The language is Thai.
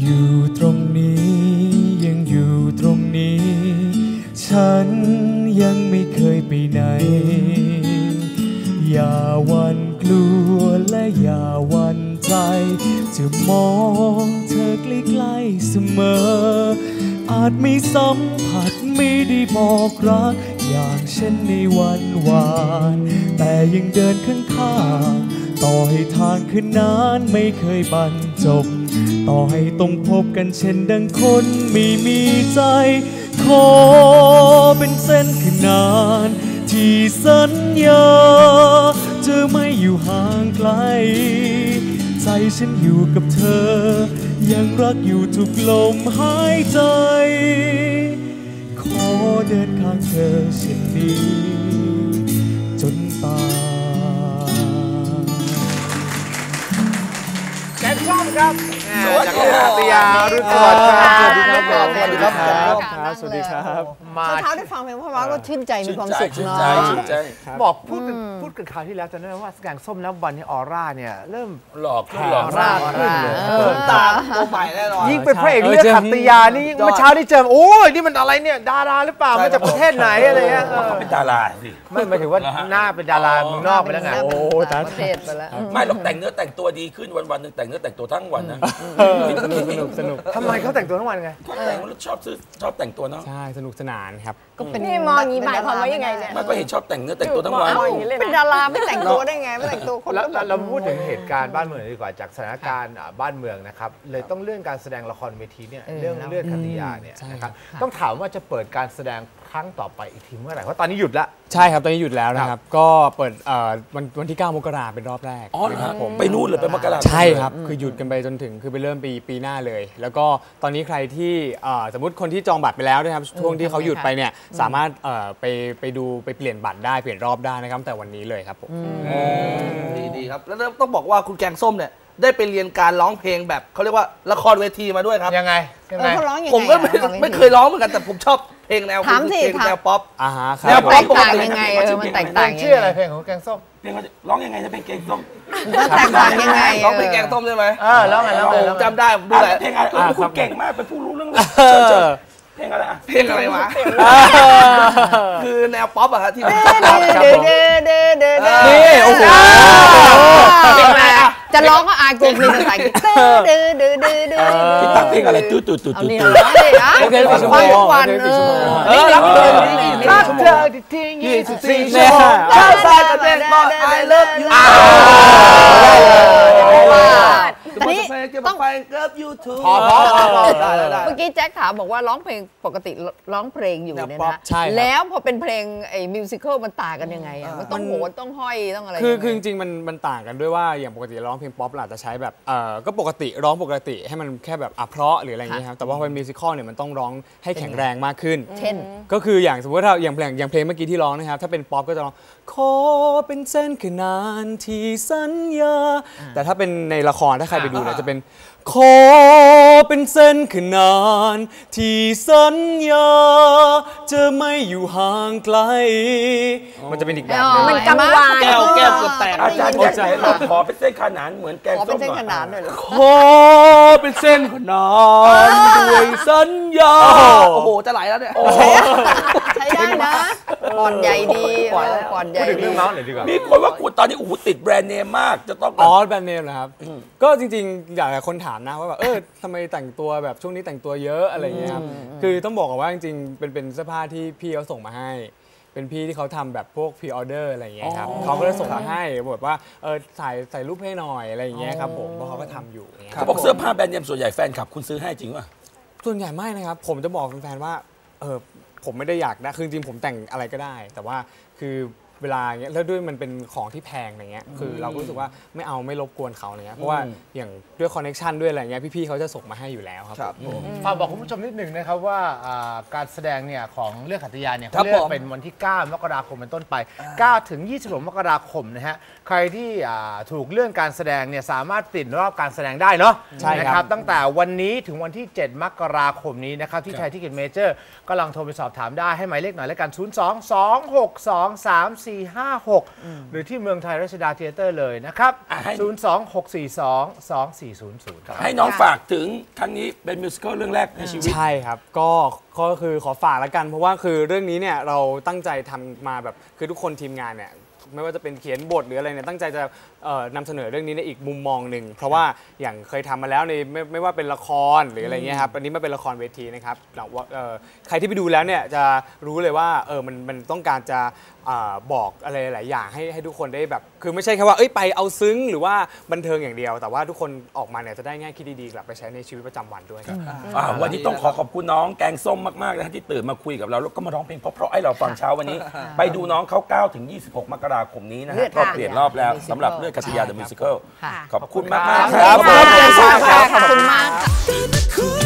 อยู่ตรงนี้ยังอยู่ตรงนี้ ฉันยังไม่เคยไปไหน อย่าวันกลัวและอย่าวันใจ จะมองเธอใกล้ๆเสมอ อาจไม่สัมผัสไม่ได้บอกรัก อย่างเช่นในวันวาน แต่ยังเดินข้างๆต่อให้ทางขึ้นนานไม่เคยบรรจบ ต่อให้ต้องพบกันเช่นดังคนไม่มีใจ ขอเป็นเส้นขนาน ที่สัญญา จะไม่อยู่ห่างไกล ใจฉันอยู่กับเธอ ยังรักอยู่ทุกลมหายใจ ขอเดินข้างเธอเช่นนี้ จนตายแกงส้มครับ จากเรื่องอาตยารุ่นสวัสดีครับสวัสดีครับสวัสดีครับ สวัสดีครับ ครับสวัสดีครับมาเช้าๆได้ฟังเพลงเพราะว่าก็ชื่นใจมีความสุขชื่นเนาะใจชื่นใจบอกพูดกันพูดกันคราวที่แล้วจำได้ไหมว่าแกงส้มนับวันนี้ออร่าเนี่ยเริ่มหลอกขึ้นหลอกร่าขึ้นเลยเออตาตัวใหม่แน่นอนยิ่งเป็นพระเอกเรื่องขัตติยานี่ยิ่งเมื่อเช้านี่เจอโอ้ยนี่มันอะไรเนี่ยดาราหรือเปล่าใช่มาจากประเทศไหนอะไรเงี้ยเออเขาเป็นดาราสิไม่หมายถึงว่าหน้าเป็นดาราเมืองนอกไปแล้วไงโอ้โอ้ต่างประเทศไปแล้วไม่หรอกแต่งเนื้อแต่งตัวดีขึ้นวันวันๆหนึ่งแต่งเนื้อแต่งตัวทั้งวันนะสนุกสนุกสนุกทำไมเขาแต่งตัวทั้งวันไงเขาแต่งแล้วชอบซื้อชอบแต่งตัวเนาะใช่สนุกสนานครับ ก็เป็นนี่มองอย่างนี้หมายความว่ายังไงเนี่ย มันก็เห็นชอบแต่งเนื้อแต่งตัวทั้งวันมองอย่างนี้เลยเป็นนะดาราไม่แต่งตัวได้ไง ไม่แต่งตัวคนแล้วก็แบบ เราพูดถึงเหตุการณ์บ้านเมืองดีกว่าจากสถานการณ์อ่าบ้านเมืองนะครับเลยต้องเลื่อนการแสดงละครเวทีเนี่ยเรื่องเลื่อนคดียาเนี่ยใช่นะครับต้องถามว่าจะเปิดการแสดงครั้งต่อไปอีกทีเมื่อไหร่เพราะตอนนี้หยุดละ ใช่ครับ ตอนนี้หยุดแล้วนะครับ ก็เปิดเอ่อวันวันที่ 9 มกราเป็นรอบแรกอ๋อเหรอครับผมไปนู่นเลยไปมกรา ใช่ครับ คือหยุดกันไปจนถึงคือไปเริ่มปีปีหน้าเลย แล้วก็ตอนนี้ใครที่เอ่อสมมติคนที่จองบัตรไปแล้วนะครับช่วงที่เขาหยุดไปเนี่ยสามารถเอ่อไปไปดูไปเปลี่ยนบัตรได้เปลี่ยนรอบได้นะครับแต่วันนี้เลยครับผมดีดีครับ แล้วต้องบอกว่าคุณแกงส้มเนี่ย ได้ไปเรียนการร้องเพลงแบบเขาเรียกว่าละครเวทีมาด้วยครับ ยังไงยังเอไงอเขาร้องยังไงผมก็ไม่อะไม่เคยร้องเหมือนกันแต่ผมชอบเพลงแนวถามสิเพลงถาม แนวป๊อปอ่าฮะคแนรัวบป๊แตอปกต่างยังไงเออมันแตกต่างยังชื่ออะไรไงเพลงของแกงส้มเพลงว่าร้องยังไงนะเพลงเกงส้มมันแตกต่างยังไงร้องเพลงแกงส้มใช่ไหมเออแล้วไงแล้วไงผมแล้วไงจำได้ผมดูอะแหละเพลงอะไรเอออะคุณครับเก่งมากเป็นผู้รู้เรื่องเอเชิญเชิญอเพลงอะไรอะเพลงอะไรวะคือแน วป๊อปอะฮะที่ผมเด้อเด้อเด้อเด้อเด้อนี่โอ้โหเพลงอะไรอะจะร้องก็อายกลัวเพลงภาษาอังกฤษเด้อเด้อเด้อเด้อเด้อพี่ตั๊กเพลงอะไรตื้อตื้อตื้อเอาตื้อนี่ตื้อร้องเลยนะเพลงสี่ชั่วโมงฟังทุกวันเพลงเอสี่ชั่วโมงอเออรักเธอรักเธอที่ทิ้งยี่สิบสี่เนี่ชั่วยโมงข้าวสารกับเด็กบอก I love you อั นนี้ต้ต้อองงไปเกิร์ฟยูทูบพอพอพอพอได้ได้ได้เมื่อกี้แจ็คถามบอกว่าร้องเพลงปกติร้องเพลงอยู่เนี่ยแนวป๊อปนะใช่ครับแล้วพอเป็นเพลงไอ้มิวสิควลมันต่างกันยังไงอะมันต้องโหนต้องห้อยต้องอะไรคือยังไงคือจริงๆมันมันต่างกันด้วยว่าอย่างปกติร้องเพลงป๊อปเราอาจจะใช้แบบเออก็ปกติร้องปกติให้มันแค่แบบอะเพราะหรืออะไรอย่างเงี้ยครับแต่ว่าพอเป็นมิวสิควลเนี่ยมันต้องร้องให้แข็งแรงมากขึ้น เช่น ก็คืออย่างสมมติว่าถ้าอย่างเพลงอย่างเพลงเมื่อกี้ที่ร้องนะครับถ้าเป็นป๊อปก็จะร้องขอเป็นเส้นขนานที่สัญญาแต่ถ้าเป็นในละครถ้าใครไปดูเนี่ยจะเป็นขอเป็นเส้นขนานที่สัญญาจะไม่อยู่ห่างไกล มันจะเป็นอีกแบบหนึง มันกังวานแก้วแก้วเกือบแตกอาจารย์แจ็คเราขอเป็นเส้นขนานเหมือนแกงขอส้เป็นมเส้นหน่อยขนานหน่อยเหรอขอเป็นเส้นขนานด้วยสัญญา โอ้โห จะไหลแล้วเนี่ย ใช้ได้นะ ปอดใหญ่ดีปล่อยแล้วปอดใหญ่พูดถึงดีเรื่องเมาส์หน่อยดีกว่ามีคนว่าคุณตอนนี้โอ้โหติดแบรนด์เนมมาก จะต้องแบบอ๋อแบรนด์เนมเหรอครับ ก็จริงๆ อยากให้คนถามนะว่าแบบเออทำไมแต่งตัวแบบช่วงนี้แต่งตัวเยอะอะไรอย่างเงี้ยครับคือต้องบอกก่อนว่าจริงๆเป็นเป็นเสื้อผ้าที่พี่เขาส่งมาให้เป็นพี่ที่เขาทำแบบพวกพรีออเดอร์อะไรอย่างเงี้ยครับเขาก็เลยส่งมาให้แบบว่าเออถ่ายใส่รูปให้หน่อยอะไรอย่างเงี้ยครับผมเพราะเขาก็ทำอยู่อย่างเงี้ยเขาบอกเสื้อผ้าแบรนด์เนมส่วนใหญ่แฟนคลับคุณซื้อให้จริงป่ะส่วนใหญ่ไม่นะครับ ผมจะบอกแฟนๆว่าเออ ผมไม่ได้อยากนะคือจริงๆผมแต่งอะไรก็ได้ แต่ว่าคือ เวลาเงี้ยแล้วด้วยมันเป็นของที่แพงอะไรเงี้ยคือเราก็รู้สึกว่าไม่เอาไม่รบกวนเขาอะไรเงี้ยเพราะว่าอย่างด้วยคอนเน็ชันด้วยอะไรเงี้ยพี่ๆเขาจะส่งมาให้อยู่แล้วครับครับผมฝากบอกคุณผู้ชมนิดหนึ่งนะครับว่าอ่าการแสดงเนี่ยของเรื่องขัตยาเนี่ยครัเขาบเลือกผมเป็นวันที่ 9 มกราคมเป็นต้นไป 9 ถึง 26 มกราคมนะฮะใครที่อ่าถูกเลื่อนการแสดงเนี่ยสามารถติดรอบการแสดงได้เนาะใช่ครับ นะครับตั้งแต่วันนี้ถึงวันที่ 7 มกราคมนี้นะครับที่ไทยที่เก็ตเมเจอร์ก็ลองโทรไปสอบถามได้ให้หมายเลขหน่อยแล้วกัน 0 2 2 6 2 3 2456 หรือที่เมืองไทยรัชดาเทเตอร์เลยนะครับ อะให้ 026422400 ครับ ให้น้องฝากถึงครั้งนี้เป็นมิวสิควลเรื่องแรกในชีวิต ใช่ครับ ก็ก็คือขอฝากแล้วกัน เพราะว่าคือเรื่องนี้เนี่ยเราตั้งใจทำมาแบบคือทุกคนทีมงานเนี่ย ไม่ว่าจะเป็นเขียนบทหรืออะไรเนี่ยตั้งใจจะเอ่อนำเสนอเรื่องนี้ในอีกมุมมองหนึ่งเพราะว่าอย่างเคยทำมาแล้วในไม่ไม่ว่าเป็นละครหรืออะไรเงี้ยครับอันนี้มาเป็นละครเวทีนะครับแต่ว่าเอ่อใครที่ไปดูแล้วเนี่ยจะรู้เลยว่าเออมันมันต้องการจะอ่าบอกอะไรหลายอย่างให้ให้ทุกคนได้แบบ คือไม่ใช่แค่ว่าเอ้ยไปเอาซึ้งหรือว่าบันเทิงอย่างเดียว แต่ว่าทุกคนออกมาเนี่ยจะได้ง่ายคิดดีๆกลับไปใช้ในชีวิตประจำวันด้วยครับอ่าวันนี้ต้องขอขอบคุณน้องแกงส้มมากๆนะฮะที่ตื่นมาคุยกับเราแล้วก็มาร้องเพลงเพราะๆให้เราฟังเช้าวันนี้ ไปดูน้องเขา9ถึง 26 มกราคมนี้นะเลืฮะอดก็ทางเปลี่ยนรอบแล้ว Musical สำหรับเลือดกัตยา The Musical ค่ะขอบคุณมากๆครับครับขอบคุณมากค่ะ